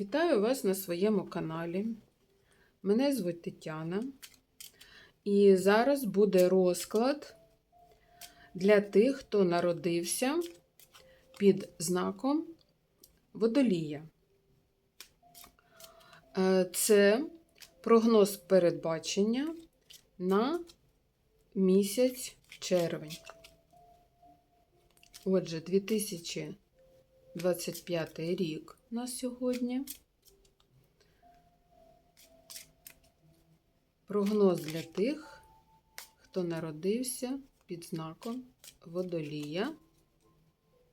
Вітаю вас на своєму каналі. Мене звуть Тетяна. І зараз буде розклад для тих, хто народився під знаком водолія. Е, Це прогноз передбачення на місяць червень. Отже, 2025 рік на сьогодні. Прогноз для тих, хто народився під знаком водолія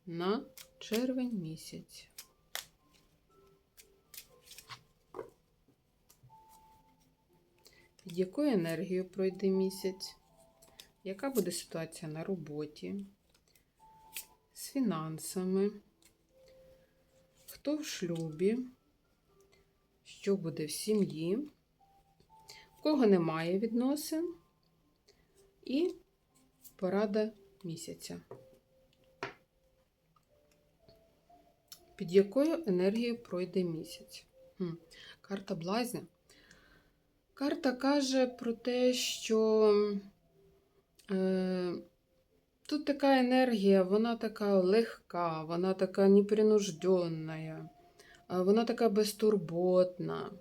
на червень місяць. Під якою енергією пройде місяць? Яка буде ситуація на роботі? З фінансами? Хто в шлюбі? Що буде в сім'ї? В кого немає відносин? І порада місяця. Під якою енергією пройде місяць? Хм. Карта блазня. Карта каже про те, що е, тут така енергія, вона така легка, вона така непринужденна, вона така безтурботна.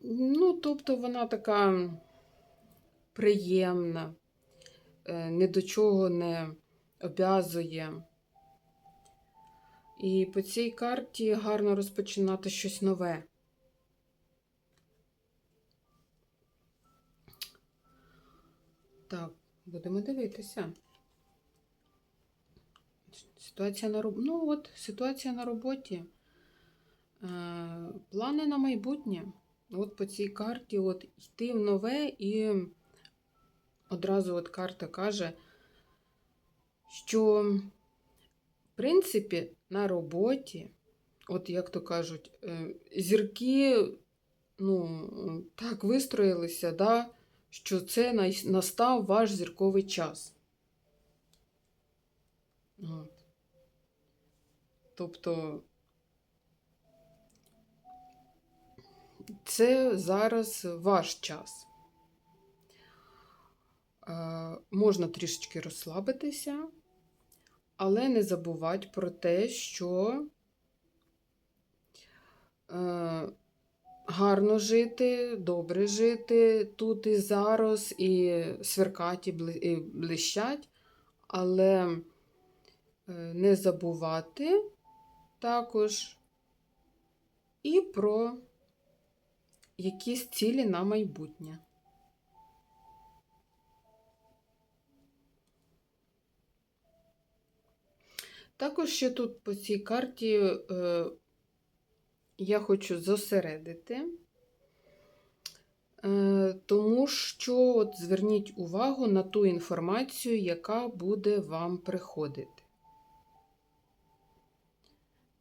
Ну, тобто вона така приємна, е, ні до чого не обязує. І по цій карті гарно розпочинати щось нове. Так, будемо дивитися. Ситуація на роб... Ну от, ситуація на роботі. Е, плани на майбутнє. От по цій карті от йти в нове і одразу от карта каже, що, в принципі, на роботі, от як то кажуть, е, зірки, ну, так вистроїлися, да, що це настав ваш зірковий час. От. Тобто це зараз ваш час. Е, можна трішечки розслабитися, але не забувати про те, що е, гарно жити, добре жити тут і зараз, і сверкать, і блищать, але е, не забувати також і про якісь цілі на майбутнє. Також ще тут по цій карті е, я хочу зосередити, е, тому що от зверніть увагу на ту інформацію, яка буде вам приходити.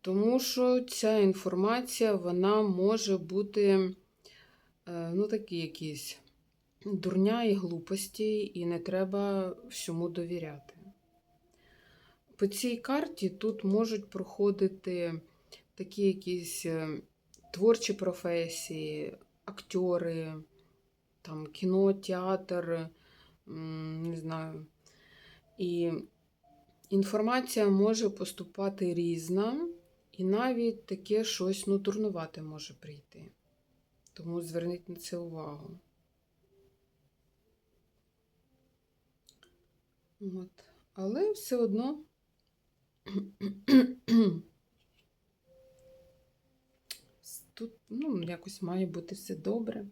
Тому що ця інформація вона може бути е, ну, такі якісь дурня і глупості, і не треба всьому довіряти. По цій карті тут можуть проходити такі якісь е, творчі професії, актори, там, кіно, театр, не знаю. І інформація може поступати різна, і навіть таке щось ну, дурнувате може прийти. Тому зверніть на це увагу. От. Але все одно тут ну, якось має бути все добре.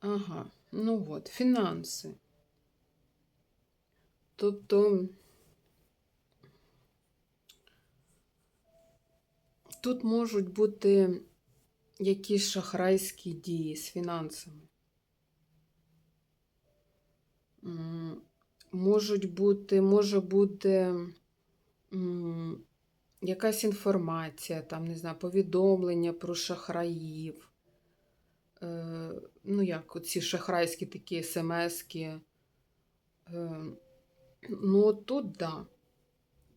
Ага, ну от, фінанси. Тобто тут можуть бути якісь шахрайські дії з фінансами. Можуть бути, може бути якась інформація, там, не знаю, повідомлення про шахраїв. Е, ну, як оці шахрайські такі смски. Е, ну, от тут, да.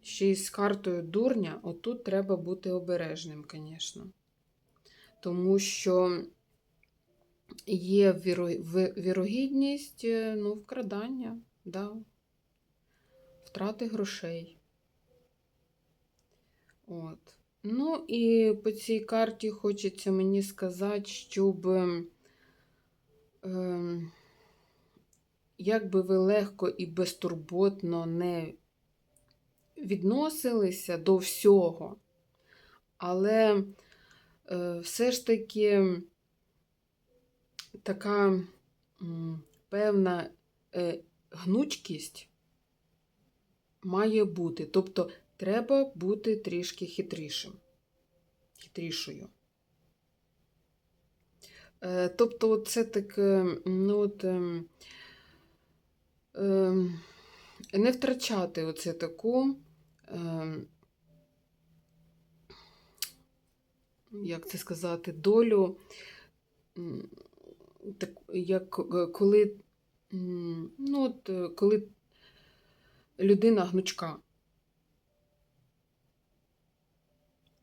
ще й з картою дурня, отут треба бути обережним, звісно. Тому що є віро- вірогідність е, ну, вкрадання, да, втрати грошей. От. Ну і по цій карті хочеться мені сказати, щоб ем, як ви легко і безтурботно не відносилися до всього, але е, все ж таки така м, певна е, гнучкість має бути. Тобто треба бути трішки хитрішим, хитрішою. Е, Тобто, це таке, ну от. ем, не втрачати оце таку, як це сказати, долю, так, як е, коли, ну, от, е, коли людина гнучка.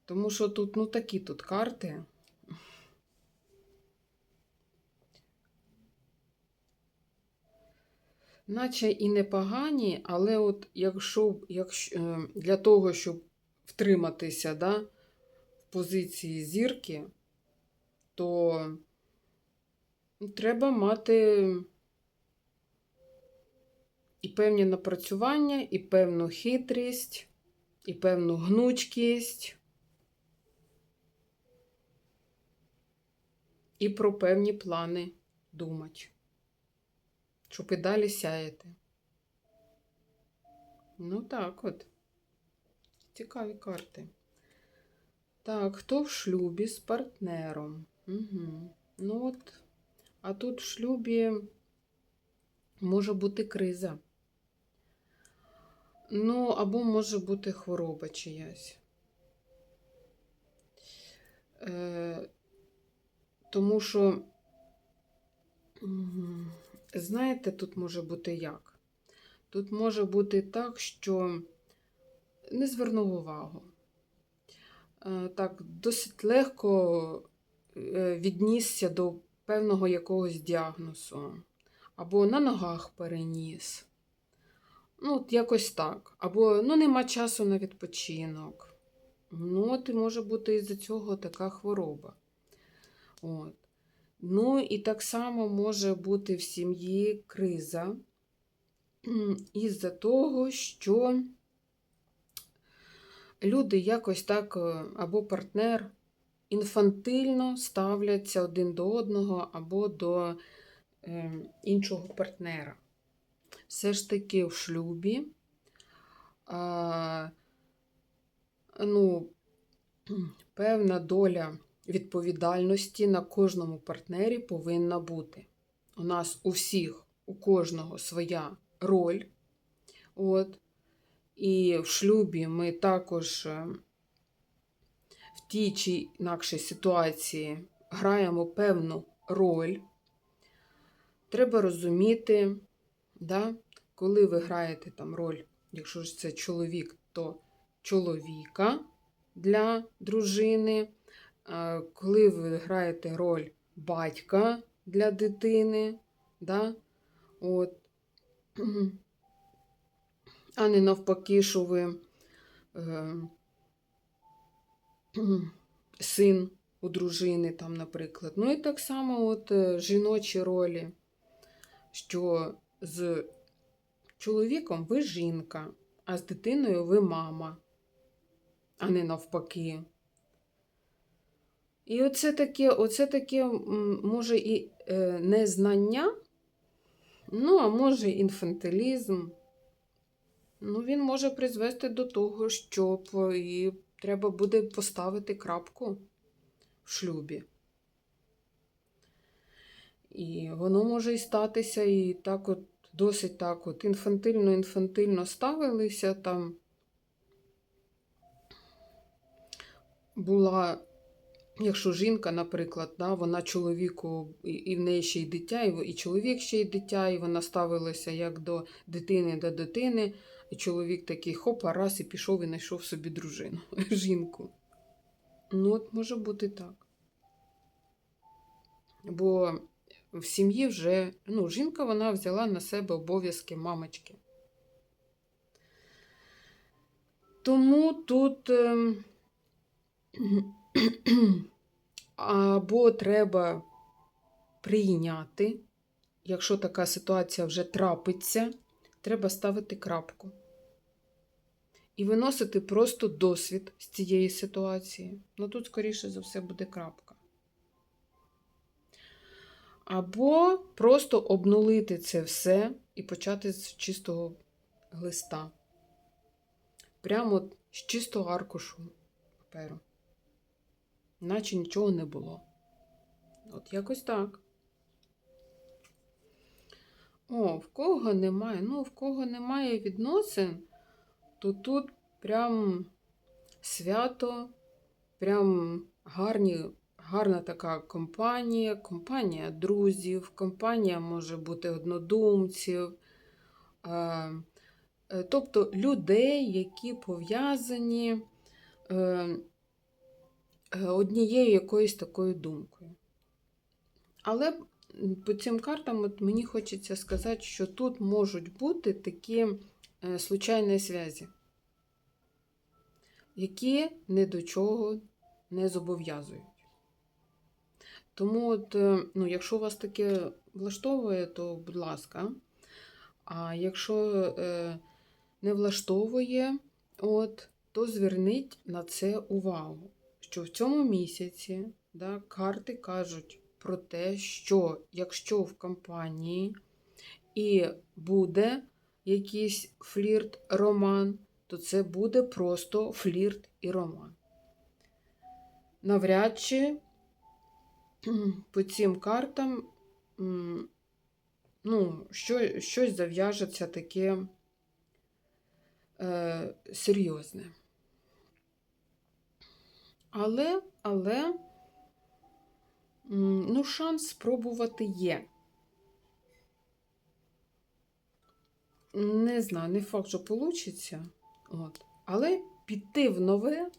Тому що тут, ну, такі тут карти. Наче і непогані, але от якщо, якщо е, для того, щоб втриматися да, в позиції зірки, то ну, треба мати і певні напрацювання, і певну хитрість, і певну гнучкість, і про певні плани думати щоб і далі сяєте. Ну так от. Цікаві карти. Так, хто в шлюбі з партнером? Угу. Ну от, а тут в шлюбі може бути криза. Ну, або може бути хвороба чиясь. Е, тому що. Знаєте, тут може бути як? Тут може бути так, що не звернув увагу. Е, Так, досить легко е, віднісся до певного якогось діагнозу, або на ногах переніс. Ну, от якось так. Або ну, нема часу на відпочинок. Ну, от і може бути із-за цього така хвороба. От. Ну, і так само може бути в сім'ї криза із-за того, що люди якось так, е, або партнер інфантильно ставляться один до одного, або до е, іншого партнера. Все ж таки в шлюбі, а, ну, певна доля відповідальності на кожному партнері повинна бути. У нас у всіх, у кожного своя роль. От. І в шлюбі ми також е, в тій чи інакшій ситуації граємо певну роль. Треба розуміти, да, коли ви граєте там роль, якщо ж це чоловік, то чоловіка для дружини. А коли ви граєте роль батька для дитини, да? От. а не навпаки, що ви е, син у дружини, там, наприклад. Ну і так само от е, жіночі ролі, що з чоловіком ви жінка, а з дитиною ви мама, а не навпаки. І оце таке, оце таке може і е, незнання, ну, а може інфантилізм. Ну, він може призвести до того, щоб і треба буде поставити крапку в шлюбі. І воно може і статися, і так от досить так от інфантильно-інфантильно ставилися там. Була Якщо жінка, наприклад, да, вона чоловіку, і- в неї ще й дитя, і і чоловік ще й дитя, і вона ставилася як до дитини до дитини, і чоловік такий хопа, раз і пішов і знайшов собі дружину, жінку. Ну, от може бути так. Бо в сім'ї вже, ну, жінка вона взяла на себе обов'язки мамочки. Тому тут ем, або треба прийняти, якщо така ситуація вже трапиться, треба ставити крапку. І виносити просто досвід з цієї ситуації. Ну тут, скоріше за все, буде крапка. Або просто обнулити це все і почати з чистого листа. Прямо з чистого аркушу паперу. Наче нічого не було. От якось так. О, в кого немає? Ну, в кого немає відносин, то тут прям свято, прям гарні, гарна така компанія, компанія друзів, компанія може бути однодумців. е, е, Тобто людей, які пов'язані е, однією якоюсь такою думкою. Але по цим картам от мені хочеться сказати, що тут можуть бути такі е, случайні зв'язі, які ні до чого не зобов'язують. Тому, от, е, ну, якщо вас таке влаштовує, то будь ласка. А якщо е, не влаштовує, от, то зверніть на це увагу. Що в цьому місяці да, карти кажуть про те, що якщо в компанії і буде якийсь флірт, роман, то це буде просто флірт і роман. Навряд чи по цим картам ну, що, щось зав'яжеться таке е, серйозне. Але, але, ну, шанс спробувати є. Не знаю, не факт, що вийде. От. Але піти в нове,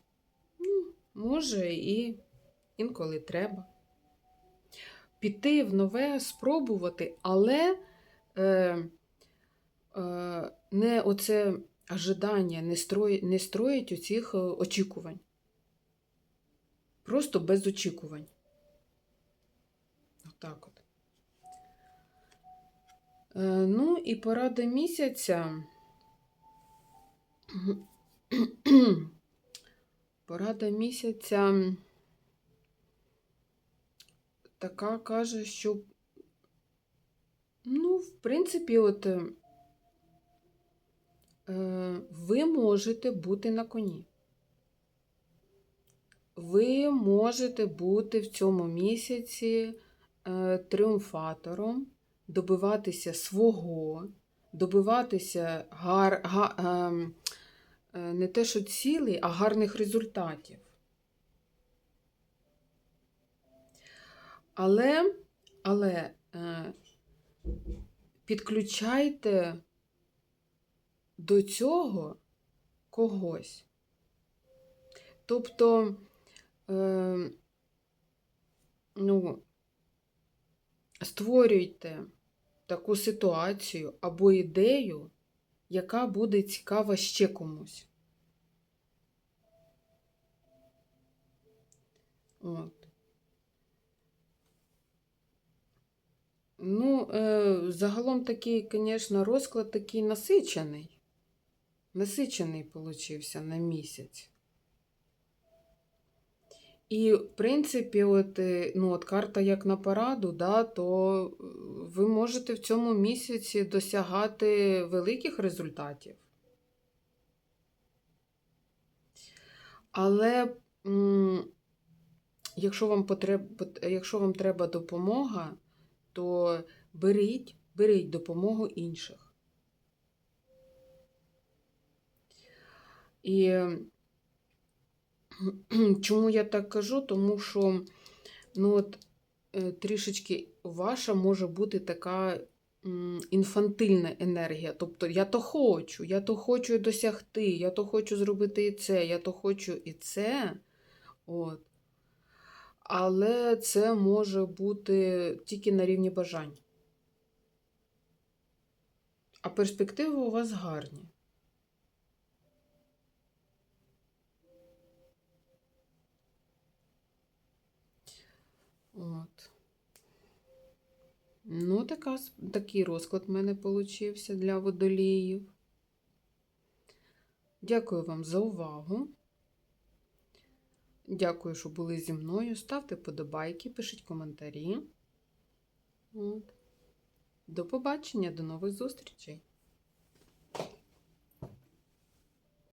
ну, може, і інколи треба. Піти в нове, спробувати, але е, е, не оце ожидання, не, строї, не строїть оцих е, очікувань. Просто без очікувань. Отак от. Е, ну і порада місяця. Порада місяця така каже, що, ну, в принципі, от е, ви можете бути на коні. Ви можете бути в цьому місяці е, тріумфатором, добиватися свого, добиватися гар, га, е, е, не те, що цілей, а гарних результатів. Але, але е, підключайте до цього когось. Тобто, е, ну, створюйте таку ситуацію або ідею, яка буде цікава ще комусь. От. Ну, е, загалом такий, звісно, розклад такий насичений. Насичений получився на місяць. І, в принципі, от, е, ну, от карта як на пораду, да, то е, ви можете в цьому місяці досягати великих результатів. Але якщо вам, потреб, якщо вам треба допомога, то беріть, беріть допомогу інших. І чому я так кажу? Тому що ну от, е, трішечки ваша може бути така інфантильна енергія. Тобто я то хочу, я то хочу досягти, я то хочу зробити і це, я то хочу і це. От. Але це може бути тільки на рівні бажань. А перспективи у вас гарні. От. Ну, така, такий розклад в мене получився для водоліїв. Дякую вам за увагу. Дякую, що були зі мною. Ставте подобайки, пишіть коментарі. От. До побачення, до нових зустрічей!